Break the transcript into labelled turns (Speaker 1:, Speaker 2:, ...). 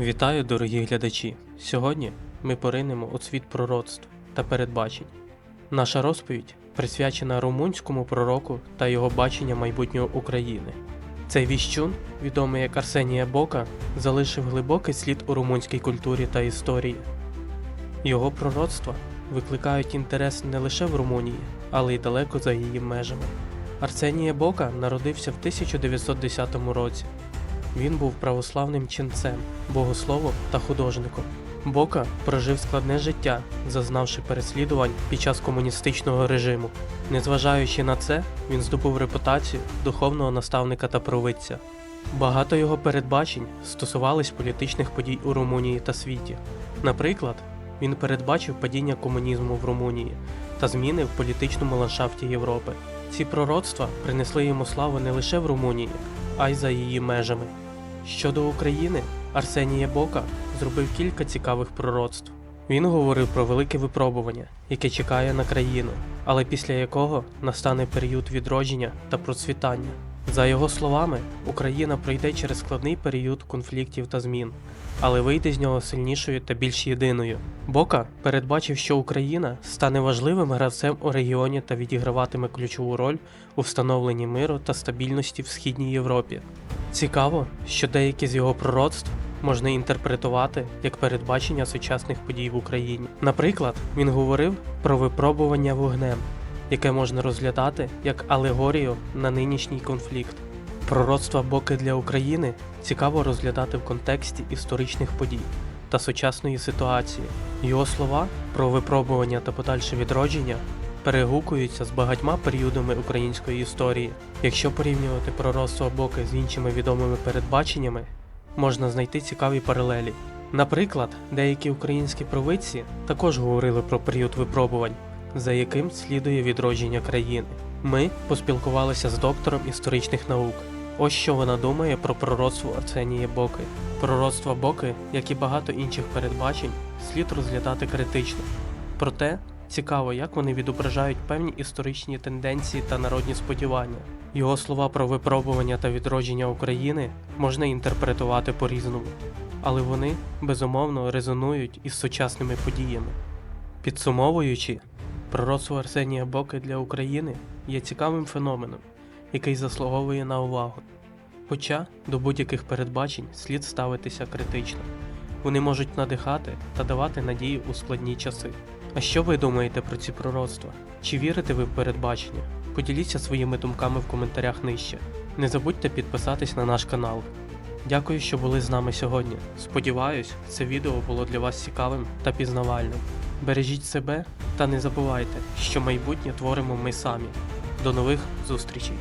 Speaker 1: Вітаю, дорогі глядачі! Сьогодні ми поринемо у світ пророцтв та передбачень. Наша розповідь присвячена румунському пророку та його бачення майбутнього України. Цей віщун, відомий як Арсенія Бока, залишив глибокий слід у румунській культурі та історії. Його пророцтва викликають інтерес не лише в Румунії, але й далеко за її межами. Арсенія Бока народився в 1910 році. Він був православним ченцем, богословом та художником. Бока прожив складне життя, зазнавши переслідувань під час комуністичного режиму. Незважаючи на це, він здобув репутацію духовного наставника та провидця. Багато його передбачень стосувались політичних подій у Румунії та світі. Наприклад, він передбачив падіння комунізму в Румунії та зміни в політичному ландшафті Європи. Ці пророцтва принесли йому славу не лише в Румунії, а й за її межами. Щодо України, Арсенія Бока зробив кілька цікавих пророцтв. Він говорив про велике випробування, яке чекає на країну, але після якого настане період відродження та процвітання. За його словами, Україна пройде через складний період конфліктів та змін, але вийде з нього сильнішою та більш єдиною. Бока передбачив, що Україна стане важливим гравцем у регіоні та відіграватиме ключову роль у встановленні миру та стабільності в Східній Європі. Цікаво, що деякі з його пророцтв можна інтерпретувати як передбачення сучасних подій в Україні. Наприклад, він говорив про випробування вогнем, яке можна розглядати як алегорію на нинішній конфлікт. Пророцтва Боки для України цікаво розглядати в контексті історичних подій та сучасної ситуації. Його слова про випробування та подальше відродження перегукуються з багатьма періодами української історії. Якщо порівнювати пророцтво Боки з іншими відомими передбаченнями, можна знайти цікаві паралелі. Наприклад, деякі українські провидці також говорили про період випробувань, за яким слідує відродження країни. Ми поспілкувалися з доктором історичних наук. Ось що вона думає про пророцтво Арсенії Боки. Пророцтво Боки, як і багато інших передбачень, слід розглядати критично. Проте цікаво, як вони відображають певні історичні тенденції та народні сподівання. Його слова про випробування та відродження України можна інтерпретувати по-різному, але вони безумовно резонують із сучасними подіями. Підсумовуючи, пророцтво Арсенія Боки для України є цікавим феноменом, який заслуговує на увагу. Хоча до будь-яких передбачень слід ставитися критично. Вони можуть надихати та давати надію у складні часи. А що ви думаєте про ці пророцтва? Чи вірите ви в передбачення? Поділіться своїми думками в коментарях нижче. Не забудьте підписатись на наш канал. Дякую, що були з нами сьогодні. Сподіваюсь, це відео було для вас цікавим та пізнавальним. Бережіть себе та не забувайте, що майбутнє творимо ми самі. До нових зустрічей!